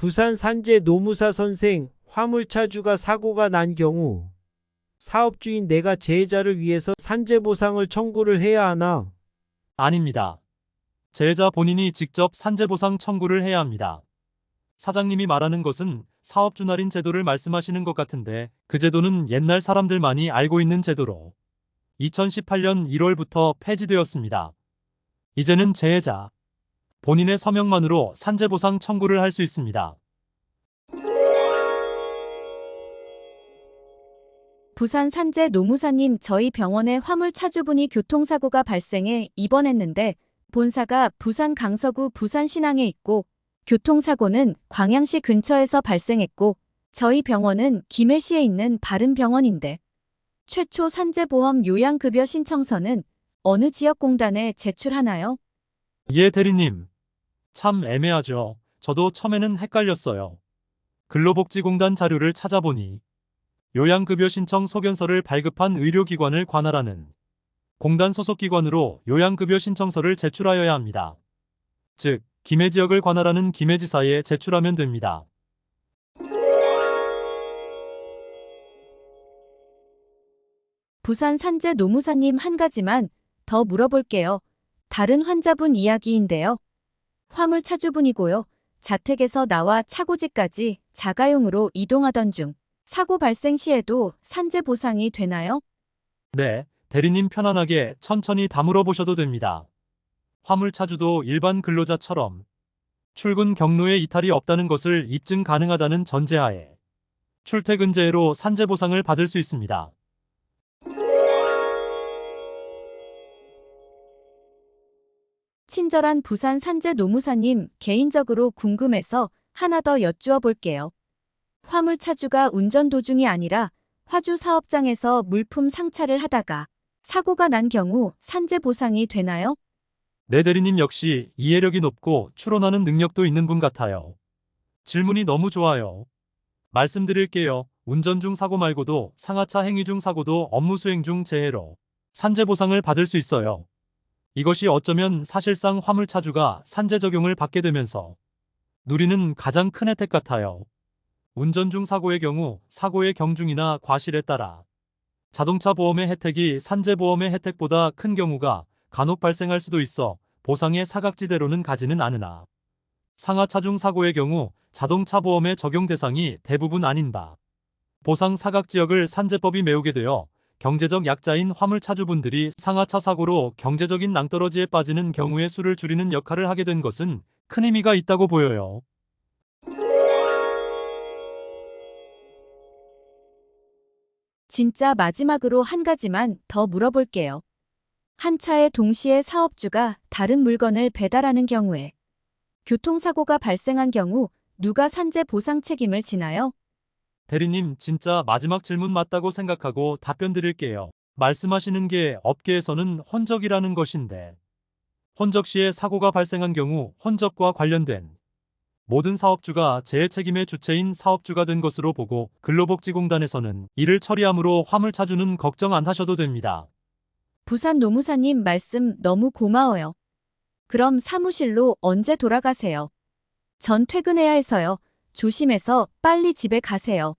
부산 산재 노무사 선생 화물차주가 사고가 난 경우 사업주인 내가 재해자를 위해서 산재 보상을 청구를 해야 하나? 아닙니다. 재해자 본인이 직접 산재보상 청구를 해야 합니다. 사장님이 말하는 것은 사업주 할인 제도를 말씀하시는 것 같은데 그 제도는 옛날 사람들만이 알고 있는 제도로 2018년 1월부터 폐지되었습니다. 이제는 재해자 본인의 서명만으로 산재보상 청구를 할 수 있습니다. 부산 산재 노무사님 저희 병원에 화물 차주분이 교통사고가 발생해 입원했는데 본사가 부산 강서구 부산 신항에 있고 교통사고는 광양시 근처에서 발생했고 저희 병원은 김해시에 있는 바른병원인데 최초 산재보험 요양급여 신청서는 어느 지역공단에 제출하나요? 예, 대리님. 참 애매하죠. 저도 처음에는 헷갈렸어요. 근로복지공단 자료를 찾아보니 요양급여 신청 소견서를 발급한 의료기관을 관할하는 공단 소속 기관으로 요양급여 신청서를 제출하여야 합니다. 즉, 김해 지역을 관할하는 김해지사에 제출하면 됩니다. 부산 산재 노무사님 한 가지만 더 물어볼게요. 다른 환자분 이야기인데요. 화물 차주분이고요. 자택에서 나와 차고지까지 자가용으로 이동하던 중 사고 발생 시에도 산재 보상이 되나요? 네, 대리님 편안하게 천천히 다 물어 보셔도 됩니다. 화물차주도 일반 근로자처럼 출근 경로에 이탈이 없다는 것을 입증 가능하다는 전제하에 출퇴근제로 산재 보상을 받을 수 있습니다. 친절한 부산 산재 노무사님 개인적으로 궁금해서 하나 더 여쭈어 볼게요. 화물 차주가 운전 도중이 아니라 화주 사업장에서 물품 상차를 하다가 사고가 난 경우 산재 보상이 되나요? 네 대리님 역시 이해력이 높고 추론하는 능력도 있는 분 같아요. 질문이 너무 좋아요. 말씀드릴게요. 운전 중 사고 말고도 상하차 행위 중 사고도 업무 수행 중 재해로 산재 보상을 받을 수 있어요. 이것이 어쩌면 사실상 화물차주가 산재 적용을 받게 되면서 누리는 가장 큰 혜택 같아요. 운전 중 사고의 경우 사고의 경중이나 과실에 따라 자동차 보험의 혜택이 산재 보험의 혜택보다 큰 경우가 간혹 발생할 수도 있어 보상의 사각지대로는 가지는 않으나 상하차 중 사고의 경우 자동차 보험의 적용 대상이 대부분 아닌 바 보상 사각지역을 산재법이 메우게 되어 경제적 약자인 화물차주분들이 상하차 사고로 경제적인 낭떠러지에 빠지는 경우의 수를 줄이는 역할을 하게 된 것은 큰 의미가 있다고 보여요. 진짜 마지막으로 한 가지만 더 물어볼게요. 한 차에 동시에 사업주가 다른 물건을 배달하는 경우에 교통사고가 발생한 경우 누가 산재 보상 책임을 지나요? 대리님, 진짜 마지막 질문 맞다고 생각하고 답변 드릴게요. 말씀하시는 게 업계에서는 혼적이라는 것인데, 혼적 시에 사고가 발생한 경우 혼적과 관련된 모든 사업주가 재해 책임의 주체인 사업주가 된 것으로 보고 근로복지공단에서는 이를 처리함으로 화물차주는 걱정 안 하셔도 됩니다. 부산 노무사님 말씀 너무 고마워요. 그럼 사무실로 언제 돌아가세요? 전 퇴근해야 해서요. 조심해서 빨리 집에 가세요.